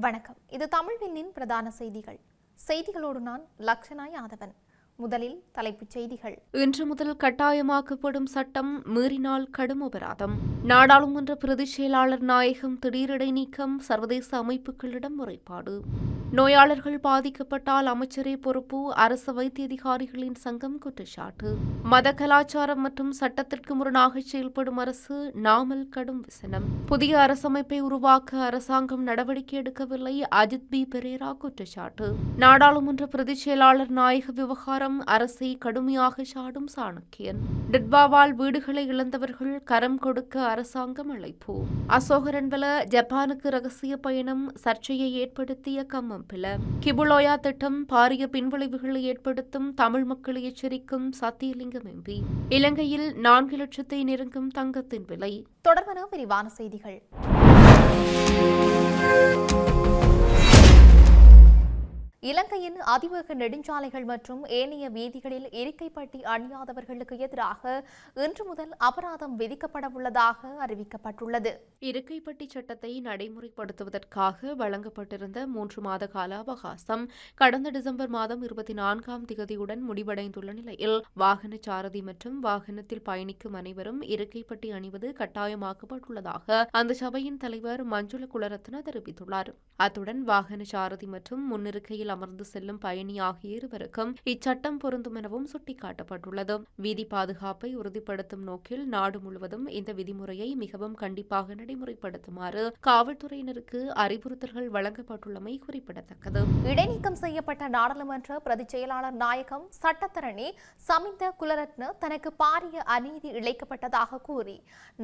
வணக்கம். இது தமிழ்வினின் பிரதான செய்திகள். செய்திகளோடு நான் லக்ஷனா யாதவன் முதலில் தலைப்புச் செய்திகள். இன்று முதல் கட்டாயமாக்கப்படும் சட்டம் மீறினால் கடும் அபராதம். நாடாளுமன்ற பிரதிச் செயலாளர் நாயகம் திடீரிடை நீக்கம் சர்வதேச அமைப்புகளிடம் முறைப்பாடு. நோயாளர்கள் பாதிக்கப்பட்டால் அமைச்சரே பொறுப்பு. அரசு வைத்திய அதிகாரிகளின் சங்கம் குற்றச்சாட்டு. மத கலாச்சாரம் மற்றும் சட்டத்திற்கு முரணாக செயல்படும் அரசு நாமல் கடும் விசனம். புதிய அரசமைப்பை உருவாக்க அரசாங்கம் நடவடிக்கை எடுக்கவில்லை. அஜித் பி. பெரேரா குற்றச்சாட்டு. நாடாளுமன்ற பிரதிச் செயலாளர் நாயக விவகாரம் அரசை கடுமையாக சாடும் சாணக்கியன். டிட்பாவால் வீடுகளை இழந்தவர்கள் கரம் கொடுக்க அரசாங்கம் அழைப்பு. அசோகரன்வல ஜப்பானுக்கு ரகசிய பயணம் சர்ச்சையை ஏற்படுத்திய கம்மம்பில கிபுலோயா திட்டம் பாரிய பின்விளைவுகளை ஏற்படுத்தும் தமிழ் மக்களை எச்சரிக்கும் சத்தியலிங்கம் எம்பி. இலங்கையில் நான்கு லட்சத்தை நெருங்கும் தங்கத்தின் விலை. தொடர்பான விரிவான செய்திகள். இலங்கையின் அதிவேக நெடுஞ்சாலைகள் மற்றும் ஏனைய வீதிகளில் இருக்கைப்பட்டி அணியாதவர்களுக்கு எதிராக இன்று முதல் அபராதம் விதிக்கப்படவுள்ளதாக அறிவிக்கப்பட்டுள்ளது. இருக்கைப்பட்டி சட்டத்தை நடைமுறைப்படுத்துவதற்காக வழங்கப்பட்டிருந்த மூன்று மாத கால அவகாசம் கடந்த டிசம்பர் மாதம் இருபத்தி நான்காம் திகதியுடன் முடிவடைந்துள்ள நிலையில் வாகன சாரதி மற்றும் வாகனத்தில் பயணிக்கும் அனைவரும் இருக்கைப்பட்டி அணிவது கட்டாயமாக்கப்பட்டுள்ளதாக அந்த சபையின் தலைவர் மஞ்சுள குலரத்ன தெரிவித்துள்ளார். அத்துடன் வாகன சாரதி மற்றும் முன்னிருக்கையில் அமர்ந்து செல்லும் பயணி ஆகிய இருவருக்கும் இச்சட்டம் பொருந்தும் எனவும் சுட்டிக்காட்டப்பட்டுள்ளது. வீதி பாதுகாப்பை உறுதிப்படுத்தும் நோக்கில் நாடு முழுவதும் இந்த விதிமுறையை மிகவும் கண்டிப்பாக நடைமுறைப்படுத்துமாறு காவல்துறையினருக்கு அறிவுறுத்தல்கள் வழங்கப்பட்டுள்ளமை குறிப்பிடத்தக்கது. இடைநீக்கம் செய்யப்பட்ட நாடாளுமன்ற பிரதிச் செயலாளர் நாயகம் சட்டத்தரணி சமிந்த குலரத்ன தனக்கு பாரிய அநீதி இழைக்கப்பட்டதாக கூறி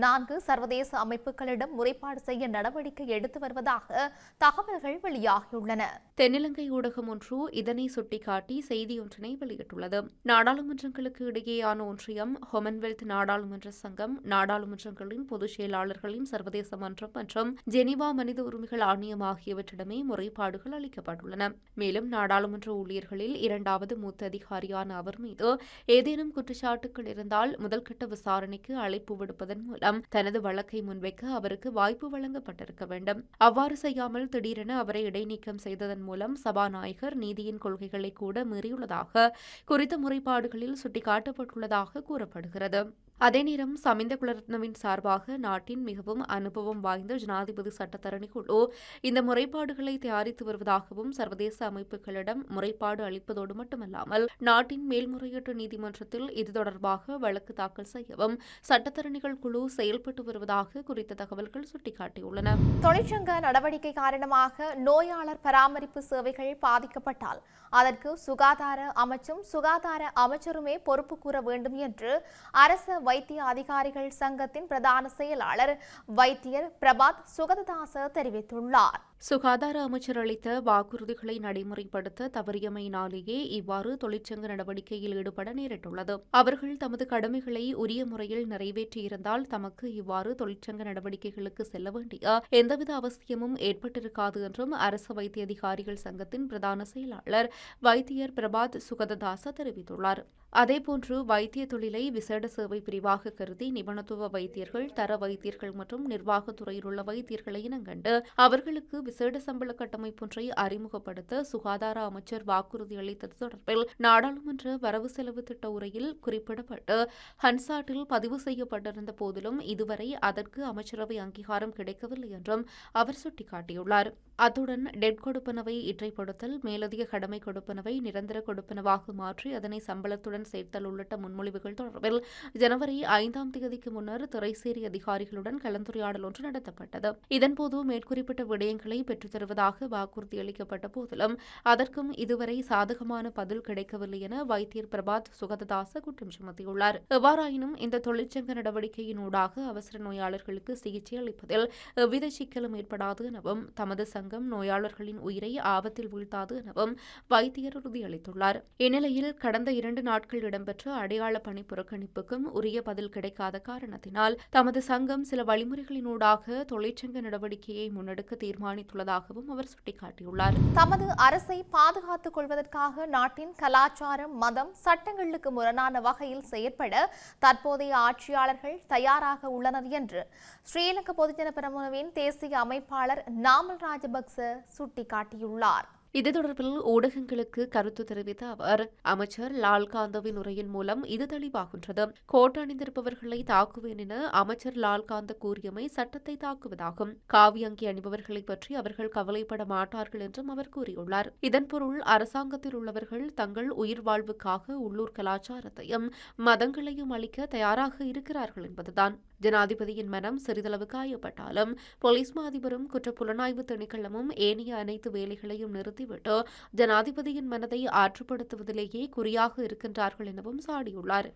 நான்கு சர்வதேச அமைப்புகளிடம் முறைப்பாடு செய்ய நடவடிக்கை எடுத்து வருவதாக தகவல்கள் வெளியாகியுள்ளன. தென்னிலங்கை ஊடகம் ஒன்று இதனை சுட்டிக்காட்டி செய்தியொன்றினை வெளியிட்டுள்ளது. நாடாளுமன்றங்களுக்கு இடையேயான ஒன்றியம் ஹொமன்வெல்த் நாடாளுமன்ற சங்கம் நாடாளுமன்றங்களின் பொதுச் செயலாளர்களின் சர்வதேச மன்றம் மற்றும் ஜெனீவா மனித உரிமைகள் ஆணையம் ஆகியவற்றிடமே முறைப்பாடுகள் அளிக்கப்பட்டுள்ளன. மேலும் நாடாளுமன்ற ஊழியர்களில் இரண்டாவது மூத்த அதிகாரியான அவர் மீது ஏதேனும் குற்றச்சாட்டுகள் இருந்தால் முதல்கட்ட விசாரணைக்கு அழைப்பு விடுப்பதன் மூலம் தனது வழக்கை முன்வைக்க அவருக்கு வாய்ப்பு வழங்கப்பட்டிருக்க வேண்டும். அவ்வாறு செய்யாமல் திடீரென அவரை இடைநீக்கம் செய்ததன் மூலம் சபாநாயகர் நீதியின் கொள்கைகளை கூட மீறியுள்ளதாக குறித்த முறைப்பாடுகளில் சுட்டிக்காட்டப்பட்டுள்ளதாக கூறப்படுகிறது. அதே நேரம் சமிந்த குலரத்னவின் சார்பாக நாட்டின் மிகவும் அனுபவம் வாய்ந்த ஜனாதிபதி சட்டத்தரணி குழு இந்த முறைப்பாடுகளை தயாரித்து வருவதாகவும் சர்வதேச அமைப்புகளிடம் முறைப்பாடு அளிப்பதோடு மட்டுமல்லாமல் நாட்டின் மேல்முறையீட்டு நீதிமன்றத்தில் இது தொடர்பாக வழக்கு தாக்கல் செய்யவும் சட்டத்தரணிகள் குழு செயல்பட்டு வருவதாக குறித்த தகவல்கள் சுட்டிக்காட்டியுள்ளன. தொழிற்சங்க நடவடிக்கை காரணமாக நோயாளர் பராமரிப்பு சேவைகள் பாதிக்கப்பட்டால் அதற்கு சுகாதார அமைச்சும் சுகாதார அமைச்சருமே பொறுப்பு கூற வேண்டும் என்று அரச வைத்திய அதிகாரிகள் சங்கத்தின் பிரதான செயலாளர் வைத்தியர் பிரபாத் சுகததாச தெரிவித்துள்ளார். சுகாதார அமைச்சர் அளித்த வாக்குறுதிகளை நடைமுறைப்படுத்த தவறியமையினாலேயே இவ்வாறு தொழிற்சங்க நடவடிக்கையில் ஈடுபட நேரிட்டுள்ளது. அவர்கள் தமது கடமைகளை உரிய முறையில் நிறைவேற்றியிருந்தால் தமக்கு இவ்வாறு தொழிற்சங்க நடவடிக்கைகளுக்கு செல்ல வேண்டிய எந்தவித அவசியமும் ஏற்பட்டிருக்காது என்றும் அரசு வைத்திய அதிகாரிகள் சங்கத்தின் பிரதான செயலாளர் வைத்தியர் பிரபாத் சுகததாச தெரிவித்துள்ளார். அதேபோன்று வைத்திய தொழிலை விசேட சேவை பிரிவாக கருதி நிபுணத்துவ வைத்தியர்கள் தர வைத்தியர்கள் மற்றும் நிர்வாகத்துறையில் உள்ள வைத்தியர்களை இனங்கண்டு அவர்களுக்கு விசேட சம்பள கட்டமைப்பொன்றை அறிமுகப்படுத்த சுகாதார அமைச்சர் வாக்குறுதி அளித்தது தொடர்பில் நாடாளுமன்ற வரவு செலவு திட்ட உரையில் குறிப்பிடப்பட்டு ஹன்சாட்டில் பதிவு செய்யப்பட்டிருந்த போதிலும் இதுவரை அதற்கு அமைச்சரவை அங்கீகாரம் கிடைக்கவில்லை என்றும் அவர் சுட்டிக்காட்டியுள்ளார். அத்துடன் டெட் கொடுப்பனவை இற்றைப்படுத்தல் மேலதிக கடமை கொடுப்பனவை நிரந்தர கொடுப்பனவாக மாற்றி அதனை சம்பளத்துடன் சேர்த்தல் உள்ளிட்ட முன்மொழிவுகள் தொடர்பில் ஜனவரி ஐந்தாம் தேதிக்கு முன்னர் துறைசேரி அதிகாரிகளுடன் கலந்துரையாடல் ஒன்று நடத்தப்பட்டது. இதன்போது மேற்குறிப்பிட்ட விடயங்களை பெற்றுத் தருவதாக வாக்குறுதி அளிக்கப்பட்ட போதிலும் அதற்கும் இதுவரை சாதகமான பதில் கிடைக்கவில்லை என வைத்தியர் பிரபாத் சுகததாச குற்றம் சுமத்தியுள்ளார். எவ்வாறாயினும் இந்த தொழிற்சங்க நடவடிக்கையினூடாக அவசர நோயாளர்களுக்கு சிகிச்சை அளிப்பதில் எவ்வித சிக்கலும் ஏற்படாது எனவும் தமது அரசாங்கம் நோயாளர்களின் உயிரை ஆபத்தில் வீழ்த்தாது எனவும் வைத்தியர் உறுதியளித்துள்ளார் இந்நிலையில் கடந்த இரண்டு நாட்கள் இடம்பெற்ற அடையாள பணி புறக்கணிப்புக்கும் உரிய பதில் கிடைக்காத காரணத்தினால் தமது சங்கம் சில வழிமுறைகளினூடாக தொழிற்சங்க நடவடிக்கையை முன்னெடுக்க தீர்மானித்துள்ளதாகவும் அவர் சுட்டிக்காட்டியுள்ளார். தமது அரசை பாதுகாத்துக் கொள்வதற்காக நாட்டின் கலாச்சாரம் மதம் சட்டங்களுக்கு முரணான வகையில் செயற்பட தற்போதைய ஆட்சியாளர்கள் தயாராக உள்ளனர் என்று ஸ்ரீலங்கா பொதுஜன பெரமுனவின் தேசிய அமைப்பாளர் நாமல் ராஜ ராஜபக்ச சுட்டிக்காட்டியுள்ளார். இது தொடர்பில் ஊடகங்களுக்கு கருத்து தெரிவித்த அவர் அமைச்சர் லால்காந்தவின் உரையின் மூலம் இது தெளிவாகின்றது. கோட் அணிந்திருப்பவர்களை தாக்குவேன் என அமைச்சர் லால்காந்த கூறியமை சட்டத்தை தாக்குவதாகும். காவி அங்கி அணிபவர்களை பற்றி அவர்கள் கவலைப்பட மாட்டார்கள் என்றும் அவர் கூறியுள்ளார். இதன் பொருள் அரசாங்கத்தில் உள்ளவர்கள் தங்கள் உயிர் வாழ்வுக்காக உள்ளூர் கலாச்சாரத்தையும் மதங்களையும் அளிக்க தயாராக இருக்கிறார்கள் என்பதுதான். ஜனாதிபதியின் மனம் சிறிதளவு காயப்பட்டாலும் போலீஸ் மாதிபரும் குற்றப்புலனாய்வு திணைக்களமும் ஏனைய அனைத்து வேலைகளையும் நிறுத்திவிட்டு ஜனாதிபதியின் மனதை ஆற்றுப்படுத்துவதிலேயே குறியாக இருக்கின்றார்கள் எனவும் சாடியுள்ளார்.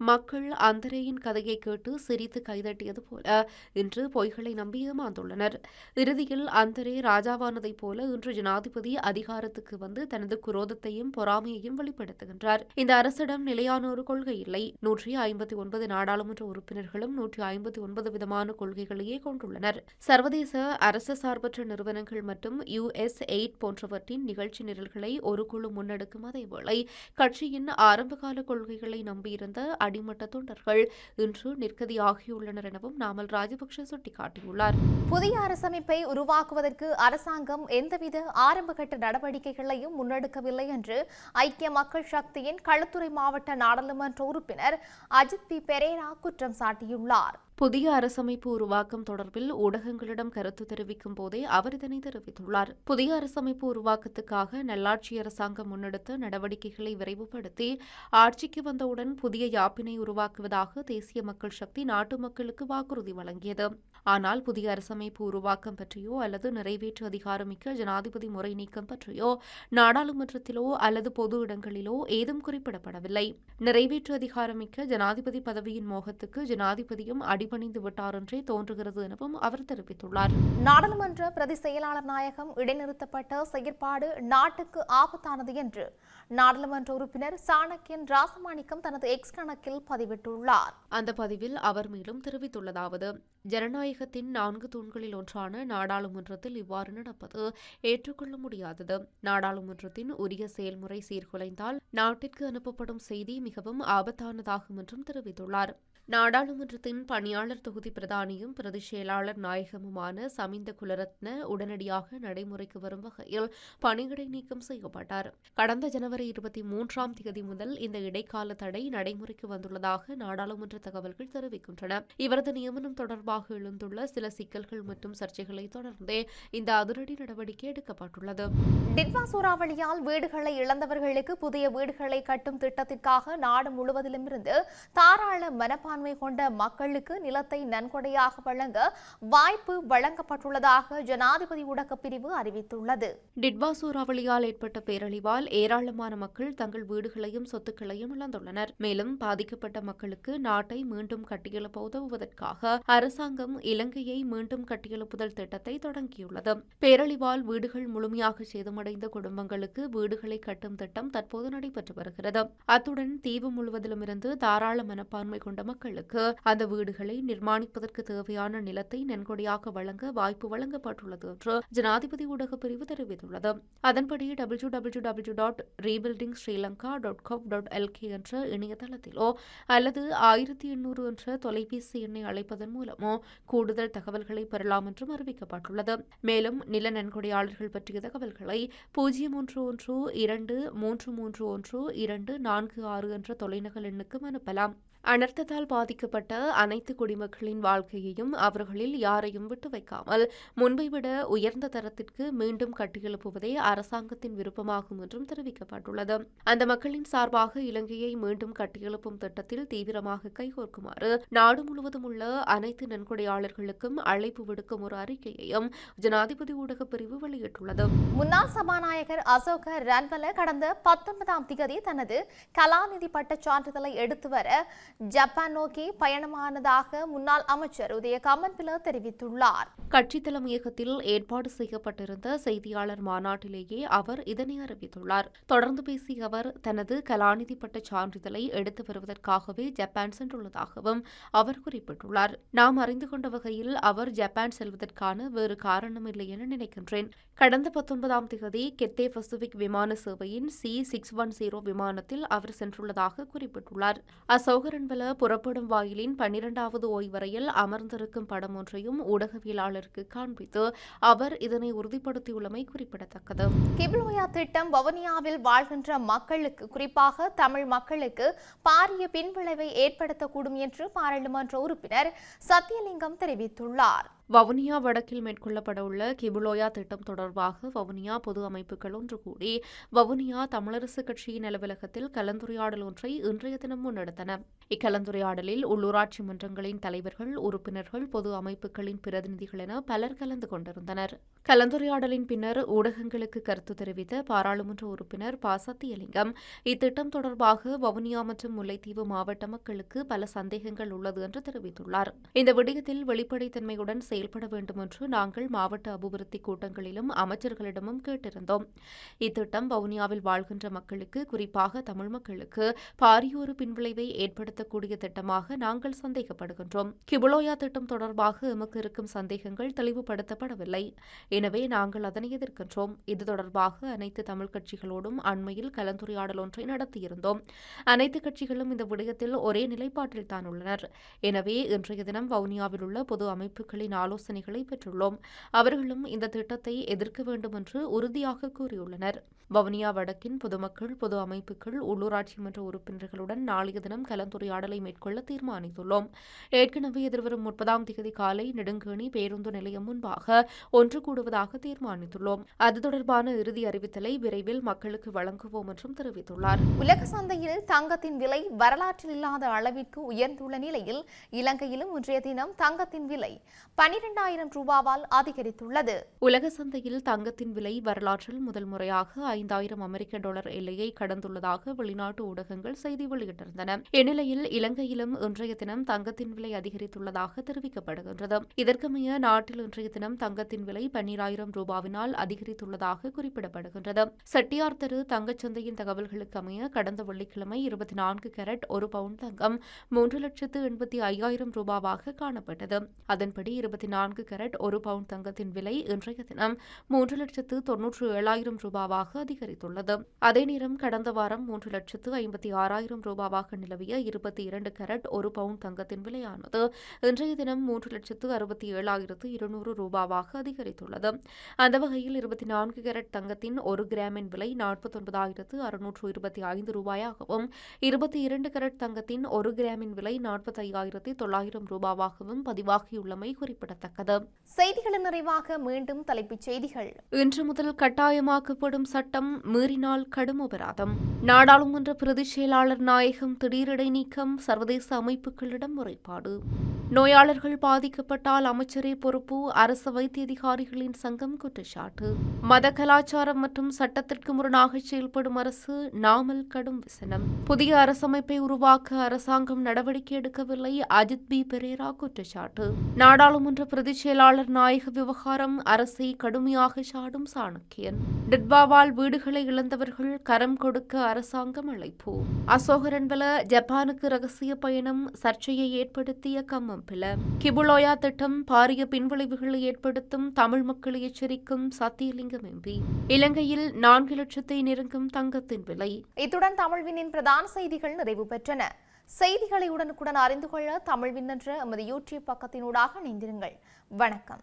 மக்கள் அந்தரேயின் கதையை கேட்டு சிரித்து கைதட்டியது போல இன்று பொய்களை நம்பி ஏமாந்துள்ளனர். இறுதியில் அந்தரே ராஜாவானதைப் போல இன்று ஜனாதிபதி அதிகாரத்துக்கு வந்து தனது குரோதத்தையும் பொறாமையையும் வெளிப்படுத்துகின்றார். இந்த அரசிடம் நிலையான ஒரு கொள்கை இல்லை. நூற்றி ஐம்பத்தி ஒன்பது நாடாளுமன்ற உறுப்பினர்களும் நூற்றி ஐம்பத்தி ஒன்பது விதமான கொள்கைகளையே கொண்டுள்ளனர். சர்வதேச அரசு சார்பற்ற நிறுவனங்கள் மற்றும் யுஎஸ் எயிட் போன்றவற்றின் நிகழ்ச்சி நிரல்களை ஒரு குழு முன்னெடுக்கும் அதேவேளை கட்சியின் ஆரம்பகால கொள்கைகளை நம்பியிருந்த அடிமட்ட தொண்டர்கள் இன்று நிற்கதியாகியுள்ளனர் எனவும் நாமல் ராஜபக்ஷ சுட்டிக்காட்டியுள்ளார். புதிய அரசமைப்பை உருவாக்குவதற்கு அரசாங்கம் எந்தவித ஆரம்பகட்ட நடவடிக்கைகளையும் முன்னெடுக்கவில்லை என்று ஐக்கிய மக்கள் சக்தியின் களுத்துறை மாவட்ட நாடாளுமன்ற உறுப்பினர் அஜித் பி. பெரேரா குற்றம் சாட்டியுள்ளார். புதிய அரசமைப்பு உருவாக்கம் தொடர்பில் ஊடகங்களிடம் கருத்து தெரிவிக்கும் போதே அவர் இதனை தெரிவித்துள்ளார். புதிய அரசமைப்பு உருவாக்கத்துக்காக நல்லாட்சி அரசாங்கம் முன்னெடுத்த நடவடிக்கைகளை விரைவுபடுத்தி ஆட்சிக்கு வந்தவுடன் புதிய யாப்பினை உருவாக்குவதாக தேசிய மக்கள் சக்தி நாட்டு மக்களுக்கு வாக்குறுதி வழங்கியது. ஆனால் புதிய அரசமைப்பு உருவாக்கம் பற்றியோ அல்லது நிறைவேற்று அதிகாரமிக்க ஜனாதிபதி முறை நீக்கம் பற்றியோ நாடாளுமன்றத்திலோ அல்லது பொது இடங்களிலோ ஏதும் குறிப்பிடப்படவில்லை. நிறைவேற்று அதிகாரமிக்க ஜனாதிபதி பதவியின் மோகத்துக்கு ஜனாதிபதியும் அடி அடிபணிந்து விட்டார் என்றே தோன்றுகிறது எனவும் அவர் தெரிவித்துள்ளார். நாடாளுமன்ற பிரதி செயலாளர் நாயகம் இடைநிறுத்தப்பட்ட செயற்பாடு நாட்டுக்கு ஆபத்தானது என்று நாடாளுமன்ற உறுப்பினர் சாணக்கியன் ராசமாணிக்கம் தனது எக்ஸ் கணக்கில் பதிவிட்டுள்ளார். அந்த பதிவில் அவர் மேலும் தெரிவித்துள்ளதாவது ஜனநாயகத்தின் நான்கு தூண்களில் ஒன்றான நாடாளுமன்றத்தில் இவ்வாறு நடப்பது ஏற்றுக்கொள்ள முடியாதது. நாடாளுமன்றத்தின் உரிய செயல்முறை சீர்குலைந்தால் நாட்டிற்கு அனுப்பப்படும் செய்தி மிகவும் ஆபத்தானதாகும் என்றும் தெரிவித்துள்ளார். நாடாளுமன்றத்தின் பணியாளர் தொகுதி பிரதானியும் பிரதி செயலாளர் நாயகமுமான சமிந்த குலரத்ன உடனடியாக நடைமுறைக்கு வரும் வகையில் பணியிடை நீக்கம் செய்யப்பட்டார். கடந்த ஜனவரி இருபத்தி மூன்றாம் தேதி முதல் இந்த இடைக்கால தடை நடைமுறைக்கு வந்துள்ளதாக நாடாளுமன்ற தகவல்கள் தெரிவிக்கின்றன. இவரது நியமனம் தொடர்பாக எழுந்துள்ள சில சிக்கல்கள் மற்றும் சர்ச்சைகளை தொடர்ந்தே இந்த அதிரடி நடவடிக்கை எடுக்கப்பட்டுள்ளது. டிட்வா சூறாவளியால் வீடுகளை இழந்தவர்களுக்கு புதிய வீடுகளை கட்டும் திட்டத்திற்காக நாடு முழுவதிலும் இருந்து தாராள மனப்பான் மனப்பான்மை கொண்ட மக்களுக்கு நிலத்தை நன்கொடையாக வழங்க வாய்ப்பு வழங்கப்பட்டுள்ளதாக ஜனாதிபதி ஊடக பிரிவு அறிவித்துள்ளது. டிட்வா சூறாவளியால் ஏற்பட்ட பேரழிவால் ஏராளமான மக்கள் தங்கள் வீடுகளையும் சொத்துக்களையும் இழந்துள்ளனர். மேலும் பாதிக்கப்பட்ட மக்களுக்கு நாட்டை மீண்டும் கட்டியெழுப்ப உதவுவதற்காக அரசாங்கம் இலங்கையை மீண்டும் கட்டியெழுப்புதல் திட்டத்தை தொடங்கியுள்ளது. பேரழிவால் வீடுகள் முழுமையாக சேதமடைந்த குடும்பங்களுக்கு வீடுகளை கட்டும் திட்டம் தற்போது நடைபெற்று வருகிறது. அத்துடன் தீவு முழுவதிலும் இருந்து தாராள மனப்பான்மை கொண்ட மக்கள் மக்களுக்கு அந்த வீடுகளை நிர்மாணிப்பதற்கு தேவையான நிலத்தை நன்கொடையாக வழங்க வாய்ப்பு வழங்கப்பட்டுள்ளது என்று ஜனாதிபதி ஊடக பிரிவு தெரிவித்துள்ளது. அதன்படி W W W dot rebuilding Sri Lanka dot gov dot LK என்ற இணையதளத்திலோ அல்லது ஆயிரத்தி எண்ணூறு என்ற தொலைபேசி எண்ணை அழைப்பதன் மூலமோ கூடுதல் தகவல்களை பெறலாம் என்றும் அறிவிக்கப்பட்டுள்ளது. மேலும் நில நன்கொடையாளர்கள் பற்றிய தகவல்களை பூஜ்ஜியம் ஒன்று ஒன்று இரண்டு மூன்று மூன்று ஒன்று இரண்டு நான்கு ஆறு என்ற தொலைநகல் எண்ணுக்கும் அனுப்பலாம். அனர்த்தத்தால் பாதிக்கப்பட்ட அனைத்து குடிமக்களின் வாழ்க்கையையும் அவர்களில் யாரையும் விட்டு வைக்காமல் முன்பை விட உயர்ந்த தரத்திற்கு மீண்டும் கட்டியெழுப்புவதே அரசாங்கத்தின் விருப்பமாகும் என்றும் தெரிவிக்கப்பட்டுள்ளது. அந்த மக்களின் சார்பாக இலங்கையை மீண்டும் கட்டியெழுப்பும் திட்டத்தில் தீவிரமாக கைகோர்க்குமாறு நாடு முழுவதும் உள்ள அனைத்து நன்கொடையாளர்களுக்கும் அழைப்பு விடுக்கும் ஒரு அறிக்கையையும் ஜனாதிபதி ஊடக பிரிவு வெளியிட்டுள்ளது. முன்னாள் சபாநாயகர் அசோக ரன்வல கடந்த பத்தொன்பதாம் திகதி தனது கலாநிதி பட்ட சான்றிதழை எடுத்து வர ஜப்பான் நோக்கி பயணமானதாக முன்னாள் அமைச்சர் உதய கமன்பில தெரிவித்துள்ளார். கட்சி தலைமையகத்தில் ஏற்பாடு செய்யப்பட்டிருந்த செய்தியாளர் மாநாட்டிலேயே அவர் இதனை அறிவித்துள்ளார். தொடர்ந்து பேசிய அவர் தனது கலாநிதி சான்றிதழை எடுத்து வருவதற்காகவே ஜப்பான் சென்றுள்ளதாகவும் அவர் குறிப்பிட்டுள்ளார். நாம் அறிந்து கொண்ட வகையில் அவர் ஜப்பான் செல்வதற்கான வேறு காரணமில்லை என நினைக்கின்றேன். கடந்த பத்தொன்பதாம் தேதி கெத்தே பசிபிக் விமான சேவையின் சி சிக்ஸ் ஒன் ஜீரோ விமானத்தில் அவர் சென்றுள்ளதாக குறிப்பிட்டுள்ளார். அசோகரன் அசோகரன்பல புறப்படும் வாயிலின் பன்னிரண்டாவது ஓய்வறையில் அமர்ந்திருக்கும் படம் ஒன்றையும் ஊடகவியலாளருக்கு காண்பித்து அவர் இதனை உறுதிப்படுத்தியுள்ளமை குறிப்பிடத்தக்கது. கிபிலோயா திட்டம் வவுனியாவில் வாழ்கின்ற மக்களுக்கு குறிப்பாக தமிழ் மக்களுக்கு பாரிய பின்விளைவை ஏற்படுத்தக்கூடும் என்று பாராளுமன்ற உறுப்பினர் சத்தியலிங்கம் தெரிவித்துள்ளார். வவுனியா வடக்கில் மேற்கொள்ளப்பட உள்ள கிபுலோயா திட்டம் தொடர்பாக வவுனியா பொது அமைப்புகள் ஒன்று கூடி வவுனியா தமிழரசு கட்சியின் அலுவலகத்தில் கலந்துரையாடல் ஒன்றை இன்றைய தினம் முன்னெடுத்தன. இக்கலந்துரையாடலில் உள்ளூராட்சி மன்றங்களின் தலைவர்கள் உறுப்பினர்கள் பொது அமைப்புகளின் பிரதிநிதிகள் என பலர் கலந்து கொண்டிருந்தனர். கலந்துரையாடலின் பின்னர் ஊடகங்களுக்கு கருத்து தெரிவித்த பாராளுமன்ற உறுப்பினர் ப சத்தியலிங்கம் இத்திட்டம் தொடர்பாக வவுனியா மற்றும் முல்லைத்தீவு மாவட்ட மக்களுக்கு பல சந்தேகங்கள் உள்ளது என்று தெரிவித்துள்ளார். இந்த விடயத்தில் வெளிப்படைத்தன்மையுடன் செயல்பட வேண்டும் என்று நாங்கள் மாவட்ட அபிவிருத்தி கூட்டங்களிலும் அமைச்சர்களிடமும் கேட்டிருந்தோம். இத்திட்டம் வவுனியாவில் வாழ்கின்ற மக்களுக்கு குறிப்பாக தமிழ் மக்களுக்கு பாரியோரு பின்விளைவை ஏற்படுத்தக்கூடிய திட்டமாக நாங்கள் சந்தேகப்படுகின்றோம். கிபுலோயா திட்டம் தொடர்பாக எமக்கு இருக்கும் சந்தேகங்கள் தெளிவுபடுத்தப்படவில்லை. எனவே நாங்கள் அதனை எதிர்க்கின்றோம். இது தொடர்பாக அனைத்து தமிழ் கட்சிகளோடும் அண்மையில் கலந்துரையாடல் ஒன்றை நடத்தியிருந்தோம். அனைத்து கட்சிகளும் இந்த விடயத்தில் ஒரே நிலைப்பாட்டில் தான் உள்ளனர். எனவே இன்றைய தினம் வவுனியாவில் உள்ள பொது அமைப்புகளின் ஆலோசனைகளை பெற்றுள்ளோம். அவர்களும் இந்த திட்டத்தை எதிர்க்க வேண்டும் என்று உறுதியாக கூறியுள்ளனர். வவுனியா வடக்கின் பொதுமக்கள் பொது அமைப்புகள் உள்ளூராட்சி மன்ற உறுப்பினர்களுடன் நாளைய தினம் கலந்துரையாடலை மேற்கொள்ள தீர்மானித்துள்ளோம். ஏற்கனவே எதிர்வரும் முப்பதாம் தேதி காலை நெடுங்கேணி பேருந்து நிலையம் முன்பாக ஒன்று கூடுவதாக தீர்மானித்துள்ளோம். அது தொடர்பான இறுதி அறிவித்தலை விரைவில் மக்களுக்கு வழங்குவோம் என்றும் தெரிவித்துள்ளார். உலக சந்தையில் தங்கத்தின் விலை வரலாற்றில் இல்லாத அளவிற்கு உயர்ந்துள்ள நிலையில் இலங்கையிலும் இன்றைய தினம் தங்கத்தின் விலை பனி பனிரெண்டாயிரம் ரூபாவால் அதிகரித்துள்ளது. உலக சந்தையில் தங்கத்தின் விலை வரலாற்றில் முதல் முறையாக ஐந்தாயிரம் அமெரிக்க டாலர் எல்லையை கடந்துள்ளதாக வெளிநாட்டு ஊடகங்கள் செய்தி வெளியிட்டிருந்தன. இந்நிலையில் இலங்கையிலும் இன்றைய தினம் தங்கத்தின் விலை அதிகரித்துள்ளதாக தெரிவிக்கப்படுகின்றது. இதற்கமைய நாட்டில் இன்றைய தினம் தங்கத்தின் விலை பன்னிராயிரம் ரூபாவினால் அதிகரித்துள்ளதாக குறிப்பிடப்படுகின்றது. செட்டியார் தெரு தங்கச்சந்தையின் தகவல்களுக்கு அமைய கடந்த வெள்ளிக்கிழமை இருபத்தி நான்கு கேரட் ஒரு பவுண்ட் தங்கம் மூன்று லட்சத்து எண்பத்தி ஐயாயிரம் ரூபாவாக காணப்பட்டது. அதன்படி இருபத்தி நான்கு கேரட் ஒரு பவுண்ட் தங்கத்தின் விலை இன்றைய தினம் மூன்று லட்சத்து தொன்னூற்று ஏழாயிரம் ரூபாவாக அதிகரித்துள்ளது. அதே நேரம் கடந்த வாரம் மூன்று லட்சத்து ஐம்பத்தி ஆறாயிரம் ரூபாவாக நிலவிய இருபத்தி இரண்டு கேரட் ஒரு பவுண்ட் தங்கத்தின் விலையானது இன்றைய தினம் மூன்று லட்சத்து அறுபத்தி ஏழாயிரத்து இருநூறு ரூபாவாக அதிகரித்துள்ளது. அந்த வகையில் இருபத்தி நான்கு கேரட் தங்கத்தின் ஒரு கிராமின் விலை நாற்பத்தொன்பதாயிரத்து அறுநூற்று இருபத்தி ஐந்து ரூபாயாகவும் இருபத்தி இரண்டு கேரட் தங்கத்தின் ஒரு கிராமின் விலை நாற்பத்தி ஐயாயிரத்தி தொள்ளாயிரம் ரூபாவாகவும் பதிவாகியுள்ளமை குறிப்பிடத்தக்கது. செய்திகளின் நிறைவாக மீண்டும் தலைப்புச் செய்திகள். இன்று முதல் கட்டாயமாக்கப்படும் சட்டம் மீறினால் கடும் அபராதம். நாடாளுமன்ற பிரதிச் செயலாளர் நாயகம் திடீர் நீக்கம் சர்வதேச அமைப்புகளிடம் முறைப்பாடு. நோயாளர்கள் பாதிக்கப்பட்டால் அமைச்சரே பொறுப்பு அரசு வைத்திய அதிகாரிகளின் சங்கம் குற்றச்சாட்டு. மத கலாச்சாரம் மற்றும் சட்டத்திற்கு முரணாக செயல்படும் அரசு நாமல் கடும் விசனம். புதிய அரசமைப்பை உருவாக்க அரசாங்கம் நடவடிக்கை எடுக்கவில்லை அஜித் பி. பெரேரா குற்றச்சாட்டு. நாடாளுமன்ற பிரதிச் செயலாளர் நாயக விவகாரம் அரசை கடுமையாக சாடும் சாணக்கியன். டிட்பாவால் வீடுகளை இழந்தவர்கள் கரம் கொடுக்க அரசாங்கம் அழைப்பு. அசோகரன்பல ஜப்பானுக்கு ரகசிய பயணம் சர்ச்சையை ஏற்படுத்திய கம்மம்பில கிபுலோயா திட்டம் பாரிய பின்விளைவுகளை ஏற்படுத்தும் தமிழ் மக்களை எச்சரிக்கும் சத்தியலிங்கம் எம்பி. இலங்கையில் நான்கு லட்சத்தை நெருங்கும் தங்கத்தின் விலை. இத்துடன் தமிழ்வினின் பிரதான செய்திகள் நிறைவு பெற்றன. செய்திகளை உடனுக்குடன் அறிந்து கொள்ள தமிழ் விண்ணன்ற எமது யூடியூப் பக்கத்தினூடாக இணைந்திருங்கள். வணக்கம்.